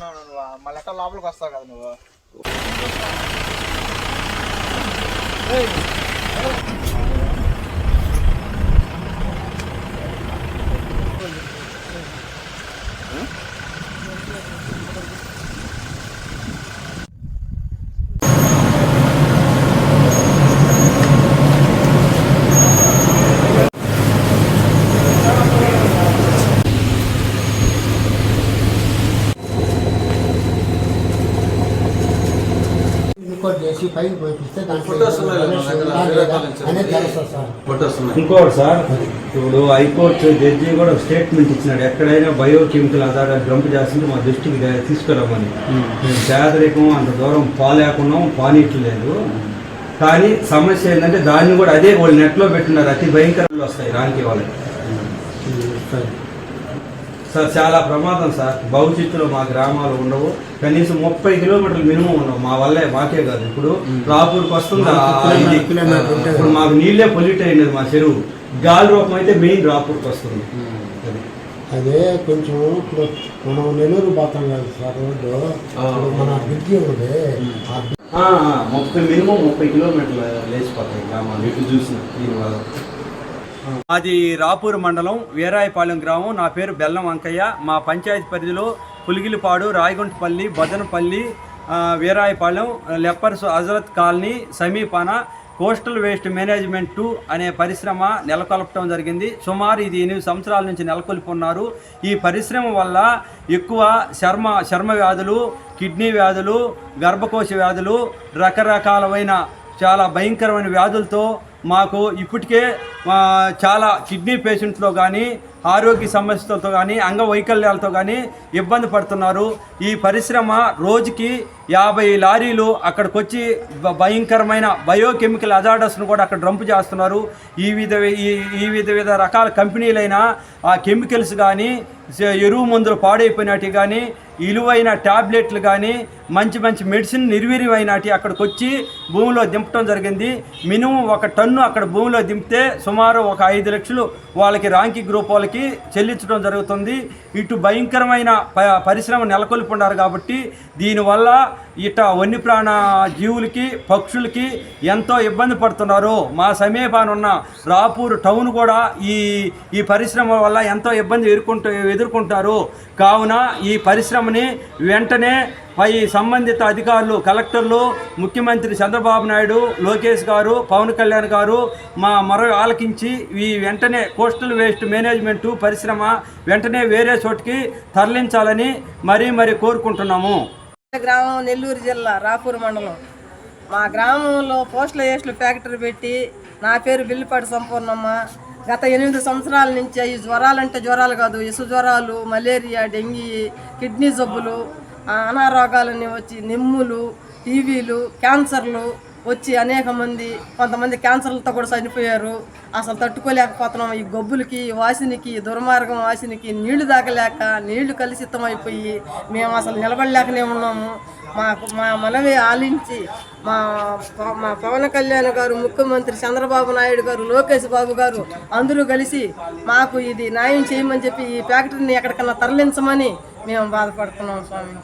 వస్తున్నావు నువ్వు? మళ్ళీ ఎక్కడ లోపలికి వస్తావు కదా నువ్వు ఇంకోటి చేసి పైకి పంపిస్తే దాంట్లో ఫొటోస్ ఉన్నాయి కదా మన దగ్గర, దాంట్లో వేరే నుంచి. అనేది ఫొటోస్ ఉన్నాయి ఇంకోటి సార్ ఇప్పుడు హైకోర్టు జడ్జి కూడా స్టేట్మెంట్ ఇచ్చినాడు. ఎక్కడైనా బయోకెమికల్ ఆధారాలు డంప్ చేస్తుంటే మా దృష్టికి తీసుకురామని మేము పేదరికం అంత దూరం పోలేకున్నాం పానీట్లేదు కానీ సమస్య ఏంటంటే దాన్ని కూడా అదే వాళ్ళు నెట్లో పెట్టున్నారు అతి భయంకరంగా వస్తాయి రానికి వాళ్ళకి. సరే. చాలా ప్రమాదం సార్. భవిష్యత్తులో మా గ్రామాలు ఉండవు. కనీసం ముప్పై కిలోమీటర్లు మినిమం ఉండవు. మా వల్లే మాకే కాదు. ఇప్పుడు రాపూర్కి వస్తుంది. ఇప్పుడు మాకు నీళ్ళే పొల్యూట్ అయినది మా చెరువు. గాలి రూపం అయితే మెయిన్ రాపూర్కి వస్తుంది. అది. కొంచెం ఇప్పుడు మనం నెల్లూరు పోతాం కదా సార్ రోడ్డు. మన బ్రిడ్జి ఉంది ముప్పై మినిమం ముప్పై కిలోమీటర్లు లేచిపోతాయి గ్రామాలు. ఇటు చూసిన దీనివల్ల. అది రాపూర్ మండలం వీరాయపాలెం గ్రామం. నా పేరు బెల్లం వంకయ్య మా పంచాయతీ పరిధిలో పులిగిలిపాడు రాయగుంటపల్లి బదనపల్లి వీరాయపాలెం లెప్పర్స్ హజరత్ కాలనీ సమీపాన కోస్టల్ వేస్ట్ మేనేజ్మెంట్ టూ అనే పరిశ్రమ నెలకొల్పడం జరిగింది. సుమారు ఇది ఎనిమిది సంవత్సరాల నుంచి నెలకొల్పి ఉన్నారు ఈ పరిశ్రమ వల్ల ఎక్కువ చర్మ చర్మ వ్యాధులు కిడ్నీ వ్యాధులు గర్భకోశ వ్యాధులు రకరకాలమైన చాలా భయంకరమైన వ్యాధులతో మాకు ఇప్పటికే చాలా కిడ్నీ పేషెంట్లో కానీ ఆరోగ్య సమస్యలతో కానీ అంగవైకల్యాలతో కానీ ఇబ్బంది పడుతున్నారు. ఈ పరిశ్రమ రోజుకి యాభై లారీలు అక్కడికి వచ్చి భయంకరమైన బయోకెమికల్ అజాడస్ను కూడా అక్కడ డ్రంప్ చేస్తున్నారు. ఈ విధ ఈ ఈ విధ విధ రకాల కంపెనీలైన ఆ కెమికల్స్ కానీ ఎరువు మందులు పాడైపోయినట్టు కానీ విలువైన ట్యాబ్లెట్లు కానీ మంచి మంచి మెడిసిన్ నిర్వీర్యమైనటి అక్కడికి వచ్చి భూమిలో దింపడం జరిగింది. మినిమం ఒక టన్ను అక్కడ భూమిలో దింపితే సుమారు ఒక ఐదు లక్షలు వాళ్ళకి రాంకి గ్రూప్ వాళ్ళకి చెల్లించడం జరుగుతుంది. ఇటు భయంకరమైన ప- పరిశ్రమ నెలకొల్పి ఉన్నారు కాబట్టి దీనివల్ల ఇట వన్యప్రాణ జీవులకి పక్షులకి ఎంతో ఇబ్బంది పడుతున్నారు. మా సమీపాన ఉన్న రాపూర్ టౌన్ కూడా ఈ ఈ పరిశ్రమ వల్ల ఎంతో ఇబ్బంది ఎదుర్కొంటూ ఎదుర్కొంటారు. కావున ఈ పరిశ్రమని వెంటనే పై సంబంధిత అధికారులు కలెక్టర్లు ముఖ్యమంత్రి చంద్రబాబు నాయుడు లోకేష్ గారు పవన్ కళ్యాణ్ గారు మా మరో ఆలకించి ఈ వెంటనే కోస్టల్ వేస్ట్ మేనేజ్మెంట్ పరిశ్రమ వెంటనే వేరే చోటికి తరలించాలని మరీ మరీ కోరుకుంటున్నాము. గ్రామం నెల్లూరు జిల్లా రాపూర్ మండలం. మా గ్రామంలో పోస్టల్ ఏస్టులు ఫ్యాక్టరీ పెట్టి నా పేరు బిల్లిపాటి సంపూర్ణమ్మ. గత ఎనిమిది సంవత్సరాల నుంచి ఈ జ్వరాలంటే జ్వరాలు కాదు ఇసు జ్వరాలు మలేరియా డెంగీ కిడ్నీ జబ్బులు అనారోగాలన్నీ వచ్చి నిమ్ములు టీవీలు క్యాన్సర్లు వచ్చి అనేక మంది కొంతమంది క్యాన్సర్లతో కూడా చనిపోయారు. అసలు తట్టుకోలేకపోతున్నాం. ఈ గబ్బులకి ఈ వాసినికి దుర్మార్గం వాసినికి నీళ్ళు దాకలేక నీళ్ళు అయిపోయి మేము అసలు నిలబడలేకనే ఉన్నాము. మాకు మా మనవి ఆలించి మా మా పవన్ కళ్యాణ్ గారు ముఖ్యమంత్రి చంద్రబాబు నాయుడు గారు లోకేష్ బాబు గారు అందరూ కలిసి మాకు ఇది న్యాయం చేయమని చెప్పి ఈ ఫ్యాక్టరీని ఎక్కడికన్నా తరలించమని మేము బాధపడుతున్నాం స్వామి.